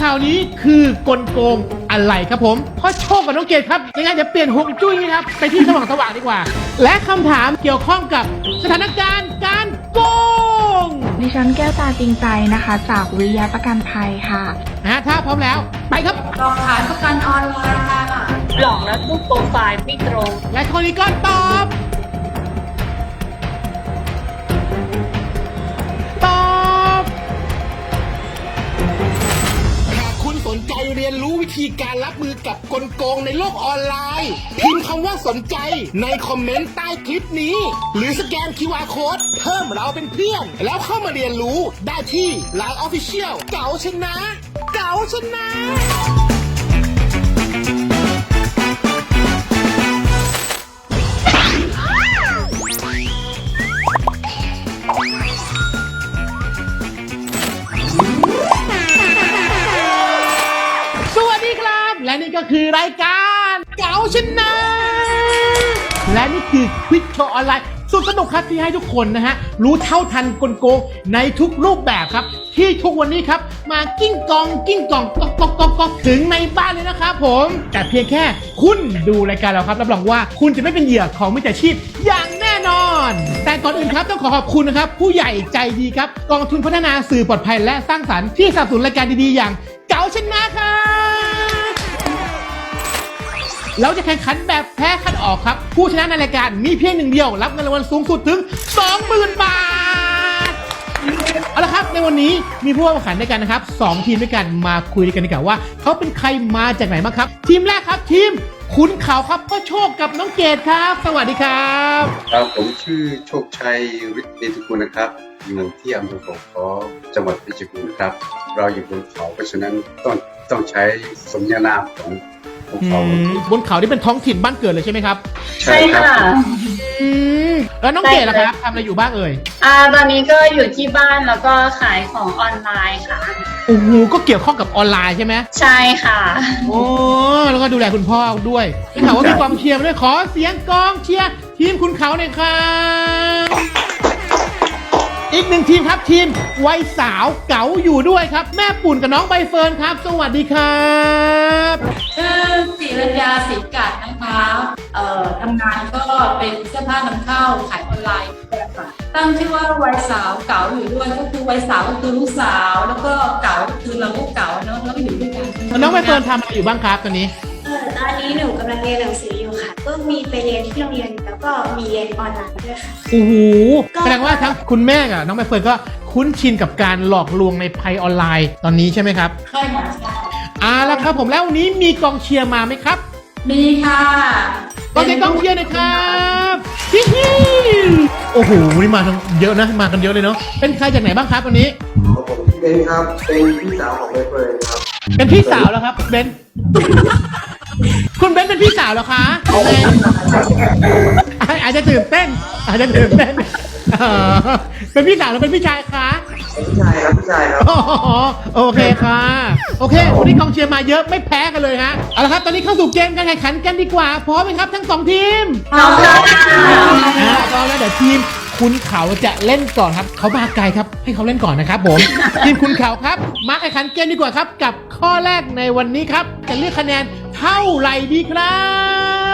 ข่าวนี้คือกลโกงอะไรครับผมพ่อโชคกับน้องเกดครับยังไงเดี๋ยวเปลี่ยนฮวงจุ้ยนะครับไปที่สว่างสว่างๆดีกว่า และคำถามเกี่ยวข้องกับสถานการณ์การโกงดิฉันแก้วตาจริงใจนะคะ จากวิริยะประกันภัยค่ะ นะฮะถ้าพร้อมแล้ว ไปครับ หลอกขายประกันออนไลน์ค่ะ หลอกแล้วรูปโปรไฟล์ไม่ตรง และคนนี้ก็ตอบ สนใจเรียนรู้วิธีการรับมือกับกลโกงในโลกออนไลน์พิมพ์คำว่าสนใจในคอมเมนต์ใต้คลิปนี้ หรือสแกน QR Code เพิ่มเราเป็นเพื่อน แล้วเข้ามาเรียนรู้ได้ที่ Line Official เก๋าชนะ เก๋าชนะ ก็คือรายการเก๋าชนะ และนี่คือควิกโชว์ออนไลน์สุดสนุกครับที่ให้ทุกคนนะฮะ รู้เท่าทันกลโกงในทุกรูปแบบครับ ที่ทุกวันนี้ครับ มากิ้งกองกิ้งกองกอกกอกกอกกอกถึงในบ้านเลยนะครับผม แต่เพียงแค่คุณดูรายการเราครับรับรองว่าคุณจะไม่เป็นเหยื่อของมิจฉาชีพอย่างแน่นอน แต่ก่อนอื่นครับต้องขอขอบคุณนะครับ ผู้ใหญ่ใจดีครับ กองทุนพัฒนาสื่อปลอดภัยและสร้างสรรค์ที่สนับสนุนรายการดีๆอย่างเก๋าชนะครับ เราจะแข่งขันแบบแพ้คัดออกครับ ผู้ชนะในรายการมีเพียงหนึ่งเดียว รับเงินรางวัลสูงสุดถึง 20,000 บาท เอาละครับในวันนี้มีผู้เข้าแข่งขันด้วยกันนะครับสองทีมด้วยกันมาคุยกันดีกว่าว่า เขาเป็นใครมาจากไหนบ้างครับ ทีมแรกครับทีมคุณเขาครับพ่อโชคกับน้องเกดครับ สวัสดีครับ ครับผมชื่อโชคชัยฤทธิ์เดชกุลนะครับอยู่ที่อำเภอเขาคอจังหวัดเพชรบูรณ์ครับ เราอยู่บนเขาเพราะฉะนั้นต้องต้องใช้สมญานามของ ภูอืเขามบนเขาที่เป็นท้องถิ่นบ้านเกิดเลยใช่ไหมครับ ใช่ครับอืมแล้วน้องเกดล่ะครับทำอะไรอยู่บ้างเอ่ย อ่า ตอนนี้ก็อยู่ที่บ้านแล้วก็ขายของออนไลน์ค่ะ โอ้โหก็เกี่ยวข้องกับออนไลน์ใช่ไหมใช่ค่ะ โอ้แล้วก็ดูแลคุณพ่อด้วยได้ข่าวว่ามีกองเชียร์มาด้วยขอเสียงกองเชียร์ทีมคุณเขาหน่อยครับ อีกหนึ่งทีมครับทีมวัยสาวเก๋าอยู่ด้วยครับ แม่ปุ่นกับน้องใบเฟิร์นครับ สวัสดีครับชื่อจิรัญญาศรีกัดนะคะเอ่อทำงานก็เป็นเสื้อผ้านำเข้าขายออนไลน์แบบค่ะตั้งชื่อว่าวัยสาวเก๋าอยู่ด้วยก็คือวัยสาวก็คือลูกสาว แล้วก็เก๋าก็คือเราก็เก๋าเนาะแล้วก็อยู่ด้วยกันน้องใบเฟิร์นทำอะไรอยู่บ้างครับตอนนี้ เออตอนนี้หนูกำลังเรียนหนังสืออยู่ค่ะ ก็มีไปเรียนที่โรงเรียนแล้วก็มีเรียนออนไลน์ด้วยค่ะ โอ้โหก็ แสดงว่าทั้งคุณแม่กับน้องใบเฟิร์นก็คุ้นชินกับการหลอกลวงในภัยออนไลน์ตอนนี้ใช่ไหมครับใช่ค่ะใช่เอาละครับผมแล้ววันนี้มีกองเชียร์มาไหมครับมีค่ะกองเชียร์กองเชียร์หนะครับฮิฮิโอ้โหวันนี่มากันเยอะนะมากันเยอะเลยเนาะเป็นใครจากไหนบ้างครับวันนี้ของผมพี่เบนครับ เป็นพี่สาวของใบเฟิร์นครับ เป็นพี่สาวแล้วครับเบน คุณเบนเป็นพี่สาวเหรอคะอาอาจจะตื่นเต้น อาจจะตื่นเต้นเออเป็นพี่สาวหรือเป็นพี่ชายคะพี่ชายครับพี่ชายครับ อ๋อโอเคค่ะ โอเควันนี้กองเชียร์มาเยอะไม่แพ้กันเลยฮะเอาละครับ ตอนนี้เข้าสู่เกมการแข่งขันกันดีกว่าพร้อมไหมครับทั้งสองทีมพร้อมแล้วค่ะอ่าพร้อมแล้วเดี๋ยวทีม คุณเขาจะเล่นก่อนครับ เขามาไกลครับ ให้เขาเล่นก่อนนะครับผม ทีมคุณเขาครับ มาแข่งขันเกมดีกว่าครับ กับข้อแรกในวันนี้ครับ จะเลือกคะแนนเท่าไหร่ดีครั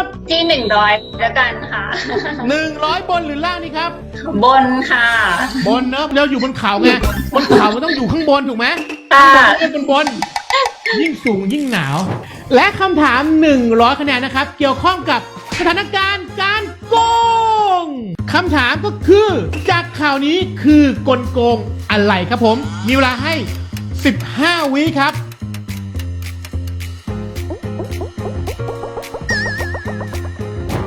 บที่หนึ่งร้อยแล้วกันค่ะ 100 บนหรือล่างดีครับ บนค่ะ บนเนอะเราอยู่บนเขาไงบนเขามันต้องอยู่ข้างบนถูกไหมค่ะข้างบนบนบน ยิ่งสูงยิ่งหนาว และคำถาม 100 คะแนนนะครับ เกี่ยวข้องกับสถานการณ์การโก งคำถามก็คือ จากข่าวนี้คือกลโกงอะไรครับผม มีเวลาให้ 15 วิครับ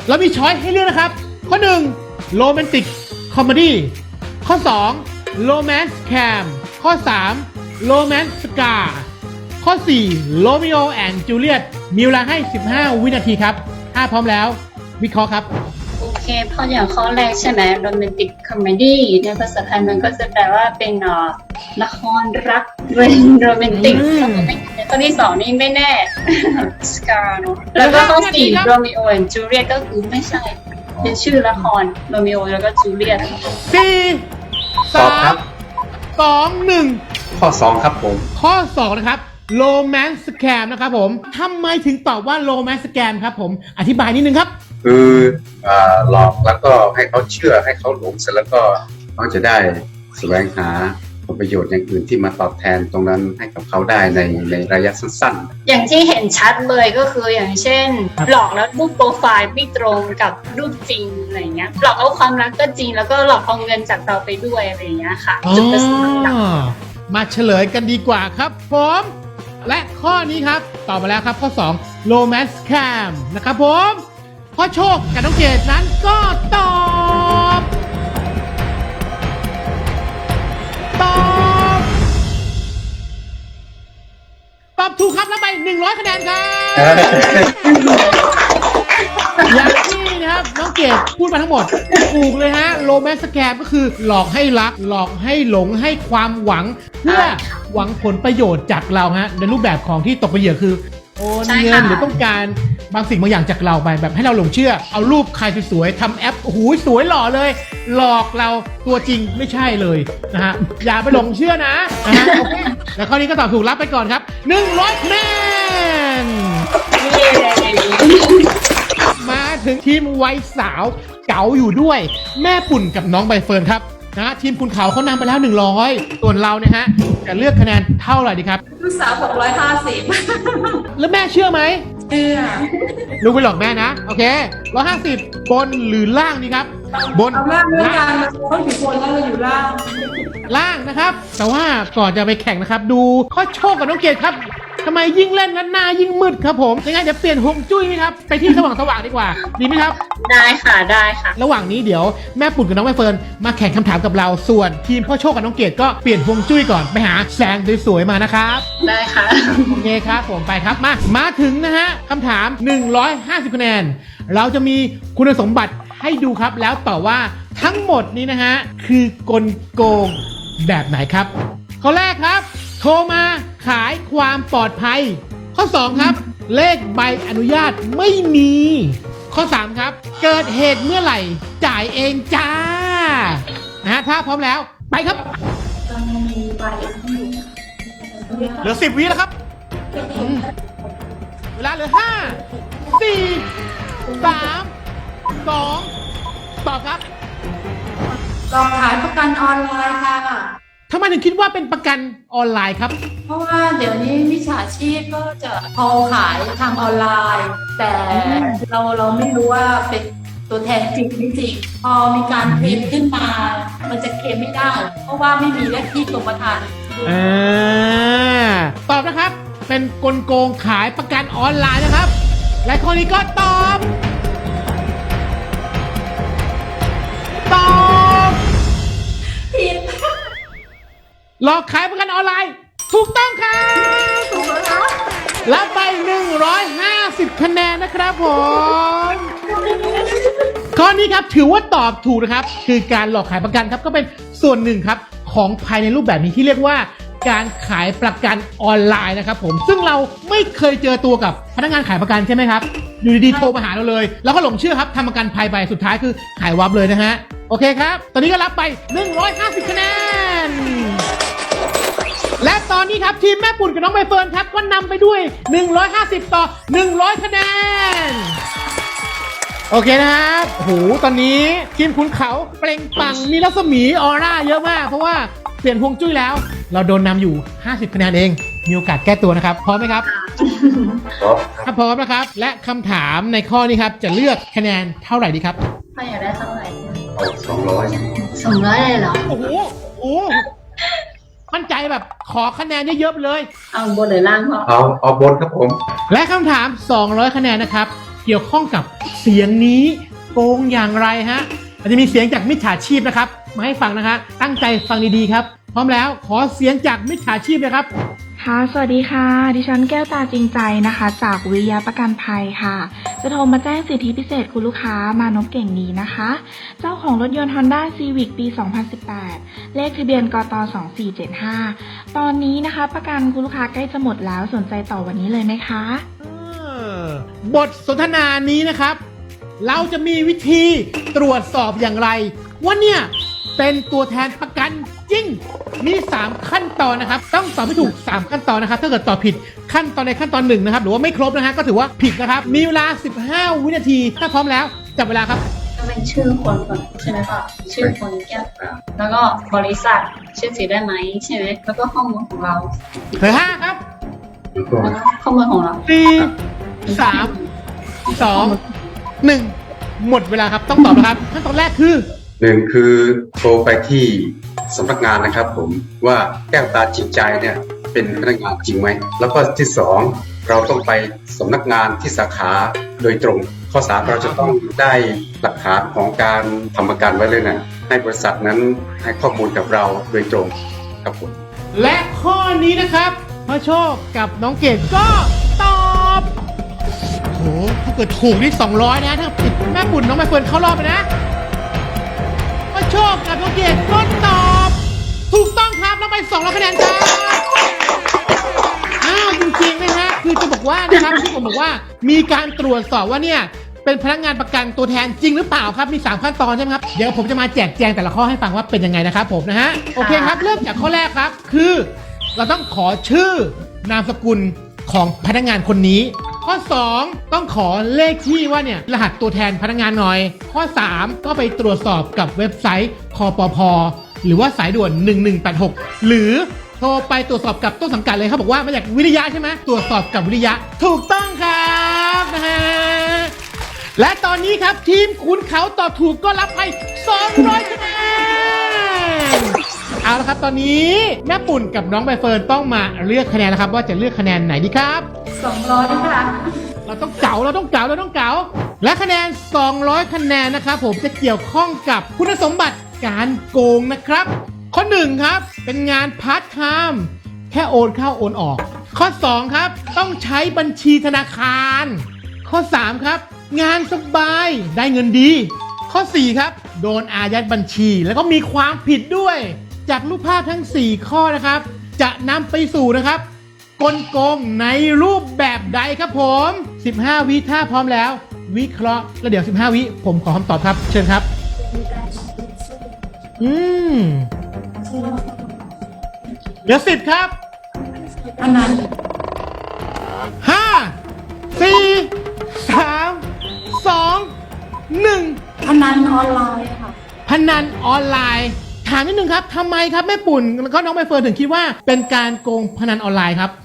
เรามีช้อยให้เลือกนะครับ ข้อ1โรแมนติกคอมเมดี้ข้อ2โรแมนต์แคมข้อ3โรแมนต์สกาข้อ4โรมิโอแอนด์จูเลียตมีเวลาให้ 15 วินาทีครับ ถ้าพร้อมแล้ว วิเคราะห์ครับ เคเพราะอย่างข้อแรกใช่ไหมโรแมนติกคอมเมดี้ในภาษาไทยมันก็จะแปลว่าเป็นเอ่อละครรักเป็นโรแมนติกอืมข้อที่สองนี่ไม่แน่สกาเนอะแล้วก็ข้อสี่ครับโรมิโอและจูเลียตก็คือไม่ใช่เป็นชื่อละครโรมิโอแล้วก็จูเลียต4ตอบครับ3 2 1ข้อสองครับผม ข้อ2นะครับ romance scam นะครับผมทำไมถึงตอบว่า romance scam ครับผมอธิบายนิดนึงครับ คืออ่าหลอกแล้วก็ให้เขาเชื่อให้เขาหลงเสร็จแล้วก็เขาจะได้แสวงหาผลประโยชน์อย่างอื่นที่มาตอบแทนตรงนั้นให้กับเขาได้ในในระยะสั้นอย่างที่เห็นชัดเลยก็คืออย่างเช่น หลอกแล้วรูปโปรไฟล์ไม่ตรงกับรูปจริงอะไรเงี้ย หลอกเอาความรักก็จริง แล้วก็หลอกเอาเงินจากเราไปด้วยอะไรเงี้ยค่ะอ๋อจุดประสงค์หลักมาเฉลยกันดีกว่าครับผมและข้อนี้ครับตอบมาแล้วครับข้อ 2 romance scam นะครับผม พ่อโชคกับน้องเกดนั้นก็ตอบ ตอบ ตอบถูกครับแล้วไป100คะแนนครับอย่างที่นะครับน้องเกดพูดมาทั้งหมดถูกเลยฮะโรแมนต์สแกมก็คือหลอกให้รัก หลอกให้หลงให้ความหวัง เพื่อหวังผลประโยชน์จากเราฮะในรูปแบบของที่ตกเป็นเหยื่อคือ โอนเงินหรือต้องการบางสิ่งบางอย่างจากเราไปแบบให้เราหลงเชื่อ เอารูปใครสวยๆทำแอปโอ้โหสวยหล่อเลย หลอกเราตัวจริงไม่ใช่เลยนะฮะอย่าไปหลงเชื่อนะนะฮะโอเคแล้วข้อนี้ก็ตอบถูกรับไปก่อนครับ100คะแนน มาถึงทีมวัยสาวเก๋าอยู่ด้วย แม่ปุ่นกับน้องใบเฟิร์นครับ นะทีมคุณเขาเขานำไปแล้ว 100 ส่วนเราเนี่ยฮะจะเลือกคะแนนเท่าไหร่ดีครับ ลูกสาวบอกร้อยห้าสิบแล้วแม่เชื่อไหมเชื่อลูกไปหลอกแม่นะ โอเค 150 บนหรือล่างดีครับ บน เอาล่างแล้วกันเขาอยู่บนแล้วเราอยู่ล่าง ล่างนะครับ แต่ว่าก่อนจะไปแข่งนะครับ ดูข้อโชคกับน้องเกดครับ ทำไมยิ่งเล่นนั้นหน้ายิ่งมืดครับผมยังไงเดี๋ยวเปลี่ยนฮวงจุ้ยไหมครับไปที่สว่างสว่างๆดีกว่า ดีไหมครับ ได้ค่ะได้ค่ะ ระหว่างนี้เดี๋ยวแม่ปุ่นกับน้องใบเฟิร์นมาแข่งคำถามกับเราส่วนทีมพ่อโชคกับน้องเกดก็เปลี่ยนฮวงจุ้ยก่อนไปหาแสงสวยๆมานะครับ ได้ค่ะ โอเคครับผมไปครับมามาถึงนะฮะคำถาม 150คะแนน เราจะมีคุณสมบัติให้ดูครับ แล้วต่อว่าทั้งหมดนี้นะฮะคือกลโกงแบบไหนครับข้อแรกครับ ทรมาขายความปลอดภัย ข้อ 2 ครับ เลขใบอนุญาตไม่มี ข้อ 3 ครับ เกิดเหตุเมื่อไหร่ จ่ายเองจ้านะฮะถ้าพร้อมแล้วไปครับเหลือสิบวิแล้วครับ เวลาเหลือห้าสี่สามสองตอบครับลองขายประกันออนไลน์ค่ะ ทำไมถึงคิดว่าเป็นประกันออนไลน์ครับ เพราะว่าเดี๋ยวนี้มิจฉาชีพก็จะโทรขายทางออนไลน์ แต่เราเราไม่รู้ว่าเป็นตัวแทนจริงไม่จริง พอมีการเคลมขึ้นมา มันจะเคลมไม่ได้ เพราะว่าไม่มีเลขที่กรมธรรม์อ่า ตอบนะครับ เป็นกลโกงขายประกันออนไลน์นะครับ และข้อนี้ก็ตอบ ตอบ หลอกขายประกันออนไลน์ ถูกต้องครับถูกแล้วรับไป 150 คะแนนนะครับผม ข้อนี้ครับถือว่าตอบถูกนะครับ คือการหลอกขายประกันครับก็เป็นส่วนหนึ่งครับ ของภายในรูปแบบนี้ที่เรียกว่าการขายประกันออนไลน์นะครับผมซึ่งเราไม่เคยเจอตัวกับพนักงานขายประกันใช่ไหมครับ อยู่ดีๆโทรมาหาเราเลย แล้วก็หลงเชื่อครับทำประกันภัยไปสุดท้ายคือหายวับเลยนะฮะ โอเคครับ ตอนนี้ก็รับไป 150 คะแนน อนนี้ครับทีมแม่ปุ่นกับน้องใบเฟิร์นครับก็นำไปด้วย 150 ต่อ 100 คะแนน โอเคนะครับโอ้โหตอนนี้ทีมขุนเขาเปล่งปลั่งมีรัศมีออร่าเยอะมาก เพราะว่าเปลี่ยนพวงจุ้ยแล้ว เราโดนนำอยู่ 50 คะแนนเอง มีโอกาสแก้ตัวนะครับพร้อมไหมครับๆครับถ้าพร้อมนะครับ และคำถามในข้อนี้ครับ จะเลือกคะแนนเท่าไหร่ดีครับถ้าอยากได้เท่าไหร่เอาสองร้อยสองร้อยเลยเหรอ โอ้โห โอ้โห มั่นใจแบบขอคะแนนเยอะๆไปเลย เอาบนหรือล่างพอเอาเอาบนครับผม และคำถาม 200 คะแนนนะครับ เกี่ยวข้องกับเสียงนี้โกงอย่างไรฮะมันจะมีเสียงจากมิจฉาชีพนะครับ มาให้ฟังนะคะตั้งใจฟังดีๆครับ พร้อมแล้วขอเสียงจากมิจฉาชีพนะครับ ค่ะ สวัสดีค่ะ ดิฉันแก้วตาจริงใจนะคะ จากวิยะประกันภัยค่ะ จะโทรมาแจ้งสิทธิพิเศษคุณลูกค้ามานพเก่งดีนะคะ เจ้าของรถยนต์ Honda Civic ปี 2018 เลขทะเบียนกต2475 ตอนนี้นะคะ ประกันคุณลูกค้าใกล้จะหมดแล้วสนใจต่อวันนี้เลยไหมคะเออบทสนทนานี้นะครับ เราจะมีวิธีตรวจสอบอย่างไรว่าเนี่ยเป็นตัวแทนประกัน จริง มี 3 ขั้นตอนนะครับ ต้องตอบให้ถูก 3 ขั้นตอนนะครับ ถ้าเกิดตอบผิดขั้นตอนในขั้นตอนหนึ่งนะครับ หรือว่าไม่ครบนะฮะก็ถือว่าผิดนะครับ มีเวลา 15 วินาที ถ้าพร้อมแล้วจับเวลาครับก็เป็นชื่อคนก่อนใช่ไหมคะชื่อคนแก้วตาแล้วก็บริษัทชื่อสีได้ไหมใช่ไหมแล้วก็ข้อมูลของเราเหลือห้าครับแล้วก็แล้วก็ข้อมูลของเราสี่สามสองหนึ่งหมดเวลาครับต้องตอบนะครับขั้นตอนแรกคือ หนึ่งคือโทรไปที่ สำนักงานนะครับ ผมว่าแก้วตาจริงใจเนี่ยเป็นพนักงานจริงไหม แล้วก็ที่สองเราต้องไปสำนักงานที่สาขาโดยตรง ข้อสามเราจะต้องได้หลักฐานของการทำประกันไว้เลยนะให้บริษัทนั้นให้ข้อมูลกับเราโดยตรงครับผมและข้อนี้นะครับพระโชคกับน้องเกดก็ตอบโหถ้าเกิดถูกนี่200 นะ ถ้าผิดแม่ปุ่นน้องใบเฟิร์นเข้ารอบไปนะพระโชคกับน้องเกดก็ตอบ ถูกต้องครับแล้วไป200คะแนนครับอ้าวจริงๆนะฮะคือจะบอกว่านะครับที่ผมบอกว่า มีการตรวจสอบว่าเนี่ยเป็นพนักงานประกันตัวแทนจริงหรือเปล่าครับมี 3 ขั้นตอนใช่ไหมครับ เดี๋ยวผมจะมาแจกแจงแต่ละข้อให้ฟังว่าเป็นยังไงนะครับผมนะฮะโอเคครับ เริ่มจากข้อแรกครับ คือ เราต้องขอชื่อนามสกุลของพนักงานคนนี้ ข้อ 2 ต้องขอเลขที่ว่าเนี่ยรหัสตัวแทนพนักงานหน่อย ข้อ 3 ก็ไปตรวจสอบกับเว็บไซต์คอปพ หรือว่าสายด่วน 1186 หรือโทรไปตรวจสอบกับต้นสังกัดเลยเขาบอกว่ามาจากวิริยะใช่ไหมตรวจสอบกับวิริยะถูกต้องครับนะฮะและตอนนี้ครับทีมขุนเขาตอบถูกก็รับไป 200คะแนนเอาละครับตอนนี้แม่ปุ่นกับน้องใบเฟิร์นต้องมาเลือกคะแนนแล้วครับ ว่าจะเลือกคะแนนไหนดีครับ สองร้อยนะคะเราต้องเก๋าเราต้องเก๋าเราต้องเก๋าและคะแนน 200 คะแนนนะครับผมจะเกี่ยวข้องกับคุณสมบัติ การโกงนะครับ ข้อ1ครับ เป็นงานพาร์ทไทม์แค่โอนเข้าโอนออก ข้อ 2 ครับ ต้องใช้บัญชีธนาคาร ข้อ 3 ครับ งานสบายได้เงินดี ข้อ 4 ครับ โดนอายัดบัญชีแล้วก็มีความผิดด้วย จากรูปภาพทั้ง 4 ข้อนะครับ จะนำไปสู่นะครับกลโกงในรูปแบบใดครับผม 15 วิถ้าพร้อมแล้ว วิเคราะห์แล้วเดี๋ยว 15 วิผมขอคำตอบครับ เชิญครับ อืมเดี๋ยวสิบครับอันนั้นห้าสี่สามสองหนึ่งอันนั้นออนไลน์ค่ะ พนันออนไลน์ ถามนิดนึงครับทำไมครับแม่ปุ่นแล้วก็น้องใบเฟิร์นถึงคิดว่าเป็นการโกงพนันออนไลน์ครับก็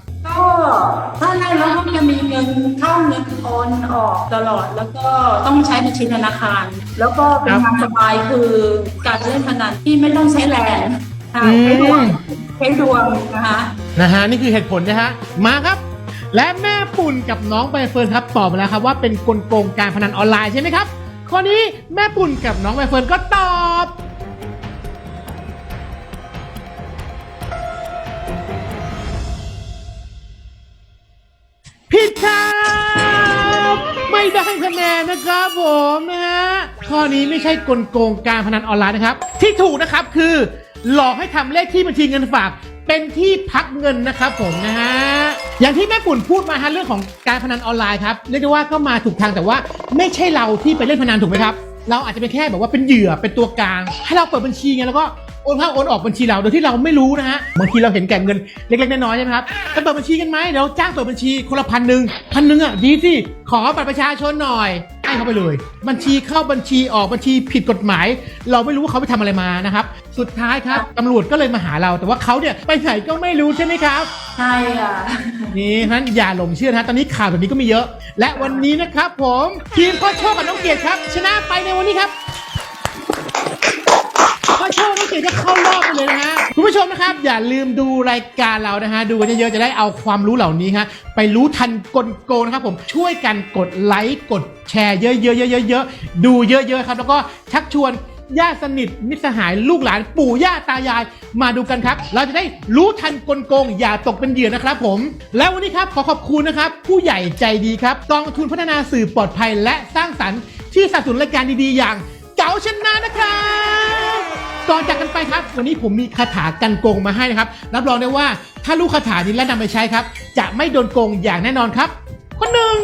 ถ้าให้แล้วก็จะมีเงินเข้าเงินโอนออกตลอด แล้วก็ต้องใช้บัญชีธนาคาร แล้วก็เป็นงานสบายคือการเล่นพนันที่ไม่ต้องใช้แรงค่ะใช้ดวงใช้ดวงนะคะนะฮะนี่คือเหตุผลนะฮะมาครับ และแม่ปุ่นกับน้องใบเฟิร์นครับตอบมาแล้วครับว่าเป็นกลโกงการพนันออนไลน์ใช่ไหมครับข้อนี้แม่ปุ่นกับน้องใบเฟิร์นก็ตอบ ไม่ได้คะแนนนะครับผมนะฮะข้อนี้ไม่ใช่กลโกงการพนันออนไลน์นะครับ ที่ถูกนะครับคือหลอกให้ทำเลขที่บัญชีเงินฝาก เป็นที่พักเงินนะครับผมนะฮะอย่างที่แม่ปุ่นพูดมาฮะเรื่องของการพนันออนไลน์ครับเรียกได้ว่าก็มาถูกทางแต่ว่า ไม่ใช่เราที่ไปเล่นพนันถูกไหมครับ เราอาจจะเป็นแค่แบบว่าเป็นเหยื่อเป็นตัวกลางให้เราเปิดบัญชีไงแล้วก็ โอนเข้าโอนออกบัญชีเราโดยที่เราไม่รู้นะฮะบางทีเราเห็นแก่เงินเล็กๆน้อยๆใช่ไหมครับจะเปิดบัญชีกันไหมเดี๋ยวจ้างเปิดบัญชีคนละพันหนึ่งพันหนึ่งอะดีสิขอบัตรประชาชนหน่อยให้เขาไปเลย บัญชีเข้าบัญชีออกบัญชีผิดกฎหมาย เราไม่รู้ว่าเขาไปทำอะไรมานะครับสุดท้ายครับตำรวจก็เลยมาหาเรา แต่ว่าเขาเนี่ยไปไหนก็ไม่รู้ใช่ไหมครับใช่ค่ะนี่เพราะฉะนั้นอย่าหลงเชื่อนะฮะตอนนี้ข่าวแบบนี้ก็มีเยอะ และวันนี้นะครับผมทีมพ่อโชคกับน้องเกียรติครับ ชนะไปในวันนี้ครับพ่อโช คน้องเกียรติก็เข้ารอบไปเลยนะฮะคุณผู้ชมนะครับอย่าลืมดูรายการเรานะฮะดูกันเยอะๆจะได้เอาความรู้เหล่านี้ฮะไปรู้ทันกลโกงนะครับผมช่วยกันกดไลค์กดแชร์เยอะๆเยอะๆๆๆดูเยอะๆครับแล้วก็ชักชวนญาติสนิทมิตรสหายลูกหลานปู่ย่าตายายมาดูกันครับ เราจะได้รู้ทันกลโกง อย่าตกเป็นเหยื่อนะครับผม แล้ววันนี้ครับขอขอบคุณนะครับ ผู้ใหญ่ใจดีครับกองทุนพัฒนาสื่อปลอดภัยและสร้างสรรค์ที่สนับสนุนรายการดีๆ อย่างเก๋าชนะนะครับ ก่อนจากกันไปครับ วันนี้ผมมีคาถากันโกงมาให้นะครับ รับรองได้ว่าถ้ารู้คาถานี้และนำไปใช้ครับ จะไม่โดนโกงอย่างแน่นอนครับ ข้อหนึ่ง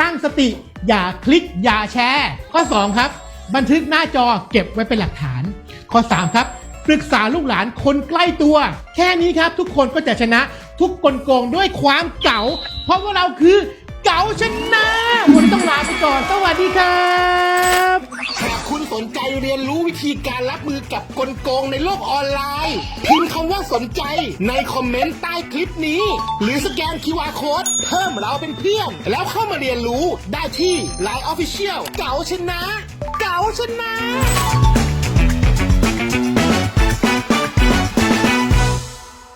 ตั้งสติ อย่าคลิกอย่าแชร์ ข้อ 2 ครับ บันทึกหน้าจอเก็บไว้เป็นหลักฐาน ข้อ 3 ครับปรึกษาลูกหลานคนใกล้ตัว แค่นี้ครับทุกคนก็จะชนะทุกกลโกงด้วยความเก๋าเพราะว่าเราคือ เก๋าชนะวันนี้ต้องลาไปก่อน สวัสดีครับ หากคุณสนใจเรียนรู้วิธีการรับมือกับกลโกงในโลกออนไลน์ พิมพ์คำว่าสนใจในคอมเมนต์ใต้คลิปนี้ หรือสแกน QR Code เพิ่มเราเป็นเพื่อน แล้วเข้ามาเรียนรู้ได้ที่ Line Official เก๋าชนะ เก๋าชนะ